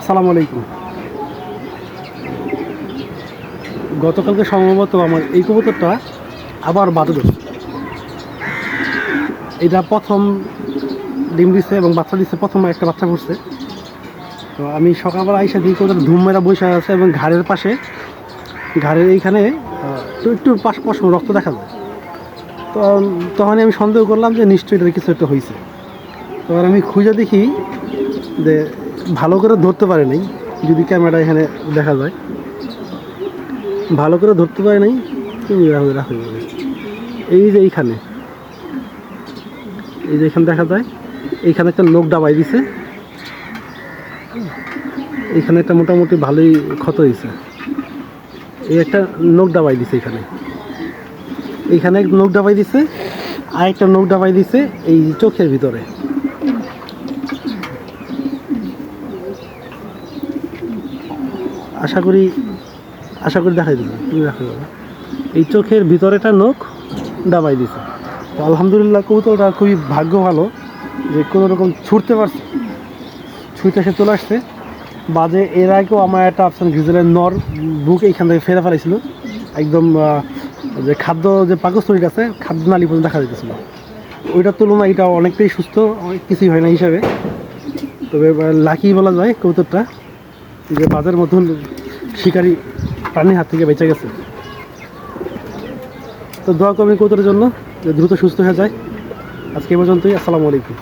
আসসালামু আলাইকুম। গতকালকে সম্ভবত আমার এই কবুতরটা আবার বাদে এটা প্রথম ডিম দিচ্ছে এবং বাচ্চা দিচ্ছে প্রথম একটা বাচ্চা করছে তো আমি সকালবেলা আইসা দিই কবুতর ধুম মেরা বসে আছে এবং ঘাড়ের পাশে, ঘাড়ের এইখানে একটু একটু পাশ পশম রক্ত দেখা যায়। তো তখন আমি সন্দেহ করলাম যে নিশ্চয়ই এটার কিছু একটা হয়েছে এবার আমি খুঁজে দেখি যে ভালো করে ধরতে পারে নাই যদি ক্যামেরা এখানে দেখা যায়। ভালো করে ধরতে পারে নাই এই যে এইখানে, এই যে এখানে দেখা যায়, এইখানে একটা লোক ডাবাই দিছে। এইখানে একটা মোটামুটি ভালোই ক্ষত হয়েছে এই একটা নোক ডাবাই দিছে এখানে। এইখানে এক নোক ডাবাই দিছে আর একটা নোক ডাবাই দিছে এই চোখের ভিতরে। আশা করি আশা করি দেখাই দিবে, তুমি দেখা যাবে এই চোখের ভিতরেটা নখ ডাবাই দিছে। তো আলহামদুলিল্লাহ কৌতলটা খুবই ভাগ্য ভালো যে কোনো রকম ছুটতে পারছে। ছুটে সে চলে আসছে। বাজে এর আগেও আমার একটা অপশন ভিজেলের নর বুক এইখান থেকে ফেরা ফেলাইছিল। একদম যে খাদ্য যে পাকস্থলীটা আছে, খাদ্য নালী পর্যন্ত দেখা যেতেছিল ওইটার তুলনায় এটা অনেকটাই সুস্থ, অনেক কিছুই হয় না হিসাবে। তবে লাকি বলা যায় কৌতরটা যে বাজার মতন শিকারি প্রাণীর হাত থেকে বেঁচে গেছে। তো দোয়া করবেন কৌতরের জন্য যে দ্রুত সুস্থ হয়ে যায়। আজকে পর্যন্তই, আসসালামু আলাইকুম।